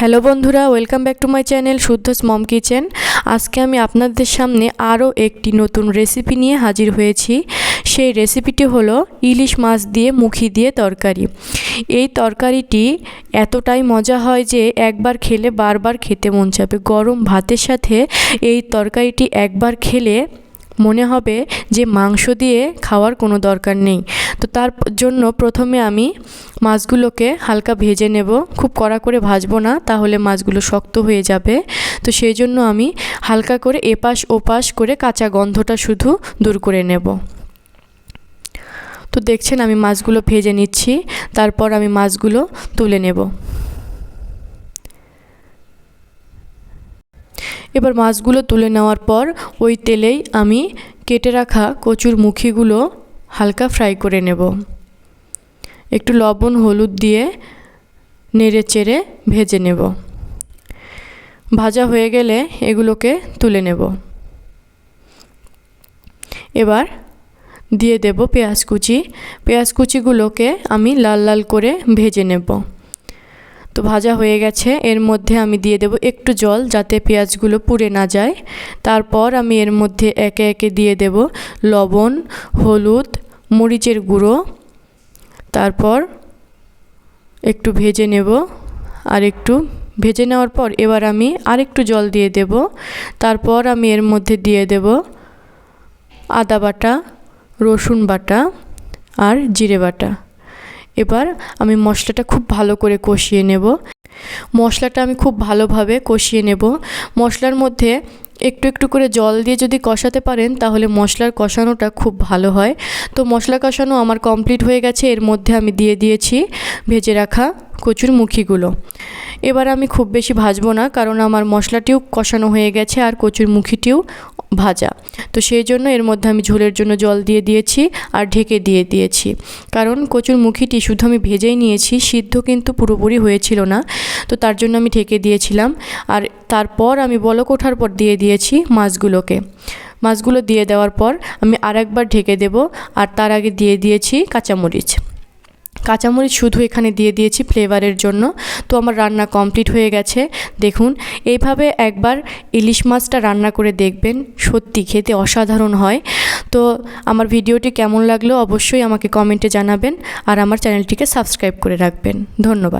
Hello বন্ধুরা, welcome back to my channel শুদ্ধস mom kitchen. আজকে আমি আপনাদের সামনে আরও একটি নতুন রেসিপি নিয়ে হাজির হয়েছি। সেই রেসিপিটি হলো ইলিশ মাছ দিয়ে মুখি দিয়ে তরকারি। এই তরকারিটি এতটাই মজা হয় যে একবার খেলে বারবার খেতে মন চাবে। গরম ভাতের সাথে এই তরকারিটি একবার খেলে মনে হবে যে মাংস দিয়ে খাওয়ার কোনো দরকার নেই। তো তার জন্য প্রথমে আমি মাছগুলোকে হালকা ভেজে নেব। খুব কড়া করে ভাজবো না, তাহলে মাছগুলো শক্ত হয়ে যাবে। তো সেই জন্য আমি হালকা করে এপাশ ওপাশ করে কাঁচা গন্ধটা শুধু দূর করে নেব। তো দেখছেন আমি মাছগুলো ভেজে নিচ্ছি, তারপর আমি মাছগুলো তুলে নেব। এবার মাছগুলো তুলে নেওয়ার পর ওই তেলেই আমি কেটে রাখা কচুর মুখিগুলো হালকা ফ্রাই করে নেব। একটু লবণ, হলুদ দিয়ে নেড়ে চেড়ে ভেজে নেব। ভাজা হয়ে গেলে এগুলোকে তুলে নেব। এবার দিয়ে দেব পেঁয়াজ কুচি। পেঁয়াজ কুচিগুলোকে আমি লাল লাল করে ভেজে নেব। তো ভাজা হয়ে গেছে। এর মধ্যে আমি দিয়ে দেব একটু জল যাতে পেঁয়াজগুলো পুড়ে না যায়। তারপর আমি এর মধ্যে একে একে দিয়ে দেব লবণ, হলুদ মরিচের গুঁড়ো, তারপর একটু ভেজে নেব আর একটু ভেজে নেওয়ার পর এবার আমি আরেকটু জল দিয়ে দেব। তারপর আমি এর মধ্যে দিয়ে দেব আদা বাটা, রসুন বাটা আর জিরে বাটা। এবার আমি মশলাটা খুব ভালো করে কষিয়ে নেব। মশলাটা আমি খুব ভালোভাবে কষিয়ে নেব। মশলার মধ্যে একটু একটু করে জল দিয়ে যদি কষাতে পারেন, তাহলে মশলার কষানোটা খুব ভালো হয়। তো মশলা কষানো আমার কমপ্লিট হয়ে গেছে, এর মধ্যে আমি দিয়ে দিয়েছি ভেজে রাখা কচুর মুখিগুলো। এবার আমি খুব বেশি ভাজবো না, কারণ আমার মশলাটিও কষানো হয়ে গেছে আর কচুর মুখিটিও ভাজা। তো সেই জন্য এর মধ্যে আমি ঝোলের জন্য জল দিয়ে দিয়েছি আর ঢেকে দিয়ে দিয়েছি। কারণ কচুর মুখিটি শুধু আমি ভেজেই নিয়েছি, সিদ্ধ কিন্তু পুরোপুরি হয়েছিল না। তো তার জন্য আমি ঢেকে দিয়েছিলাম আর তারপর আমি বলক ওঠার পর দিয়ে দিয়েছি মাছগুলোকে। মাছগুলো দিয়ে দেওয়ার পর আমি আরেকবার ঢেকে দেব আর তার আগে দিয়ে দিয়েছি কাঁচামরিচ। কাঁচামরিচ শুধু এখানে দিয়ে দিয়েছি ফ্লেভারের জন্য। তো আমার রান্না কমপ্লিট হয়ে গেছে। দেখুন, এইভাবে একবার ইলিশ মাছটা রান্না করে দেখবেন, সত্যি খেতে অসাধারণ হয়। তো আমার ভিডিওটি কেমন লাগল অবশ্যই আমাকে কমেন্টে জানাবেন আর আমার চ্যানেলটিকে সাবস্ক্রাইব করে রাখবেন। ধন্যবাদ।